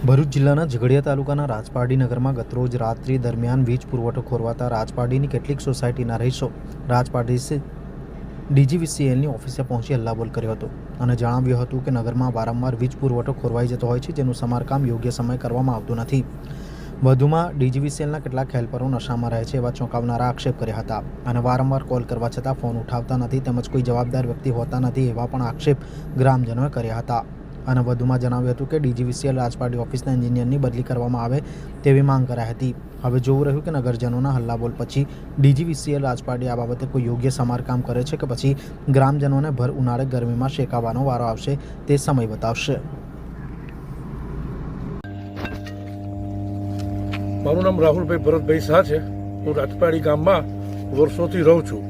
ભરૂચ જિલ્લાના ઝઘડિયા તાલુકાના રાજપારડી નગરમાં ગતરોજ રાત્રિ દરમિયાન વીજ પુરવઠો ખોરવાતા રાજપારડીની કેટલીક સોસાયટીના રહીશો રાજપારડી ડીજીવીસીએલની ઓફિસે પહોંચી હલ્લાબોલ કર્યો હતો અને જણાવ્યું હતું કે નગરમાં વારંવાર વીજ પુરવઠો ખોરવાઈ જતો હોય છે, જેનું સમારકામ યોગ્ય સમય કરવામાં આવતું નથી. વધુમાં ડીજીવીસીએલના કેટલાક હેલ્પરો નશામાં રહે છે એવા ચોંકાવનારા આક્ષેપ કર્યા હતા અને વારંવાર કોલ કરવા છતાં ફોન ઉઠાવતા નથી તેમજ કોઈ જવાબદાર વ્યક્તિ હોતા નથી એવા પણ આક્ષેપ ગ્રામજનોએ કર્યા હતા. અને વધુમાં જણાવ્યું હતું કે ડીજીવીસીએલ રાજપાટી ઓફિસના એન્જિનિયરની બદલી કરવામાં આવે તેવી માંગ કરાઈ હતી. હવે જોવું રહ્યું કે નગરજનોના હલ્લાબોલ પછી ડીજીવીસીએલ રાજપાટી આ બાબતે કોઈ યોગ્ય સમારકામ કરે છે કે પછી ગ્રામજનોને ભર ઉનાળે ગરમીમાં શેકાવાનો વારો આવશે તે સમય બતાવશે. મારું નામ રાહુલભાઈ ભરતભાઈ શાહ છે. હું રાજપાડી ગામમાં વર્ષોથી રહું છું.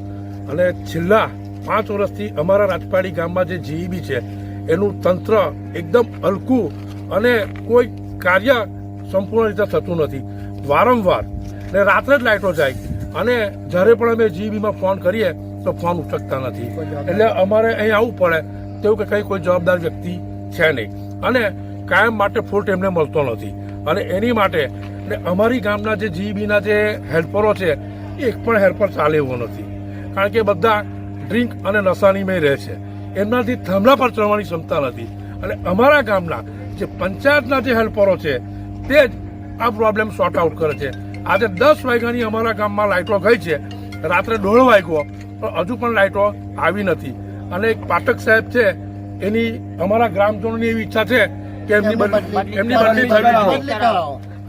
અને છેલ્લા પાંચ વર્ષથી અમારા રાજપાડી ગામમાં જે જીઈબી છે એનું તંત્ર એકદમ હલકું અને કોઈ કાર્ય સંપૂર્ણ રીતે થતું નથી. વારંવાર. ને રાત્રે જ લાઇટો જાય. અને જ્યારે પણ અમે જીબીમાં ફોન કરીએ તો ફોન ઉઠકતા નથી. એટલે અમારે અહીં આવવું પડે. તેવું કે કંઈ કોઈ જવાબદાર વ્યક્તિ છે નહીં. અને કાયમ માટે ફૂલ એમને મળતો નથી. અને એની માટે એટલે અમારી ગામના જે જીબીના જે હેલ્પરો છે એક પણ હેલ્પર ચાલે એવો નથી. કારણ કે બધા ડ્રિંક અને નશાની મેં રહે છે. એમનાથી થાંભલા પર ચડવાની ક્ષમતા નથી. અને અમારા ગામના જે પંચાયતના જે હેલ્પરો છે તે જ આ પ્રોબ્લેમ સોર્ટ આઉટ કરે છે. આજે દસ વાગ્યાની અમારા ગામમાં લાઇટો ગઈ છે. રાત્રે દોઢ વાગ્યો પણ હજુ પણ લાઇટો આવી નથી. અને એક પાઠક સાહેબ છે એની અમારા ગ્રામજનોની એવી ઈચ્છા છે કે એમની બદલી એમની બદલી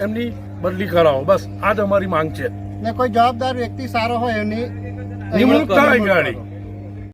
એમની બદલી કરાવો. બસ આ જ અમારી માંગ છે. ને કોઈ જવાબદાર વ્યક્તિ સારો હોય એની નિમણૂક થાય ગાડી.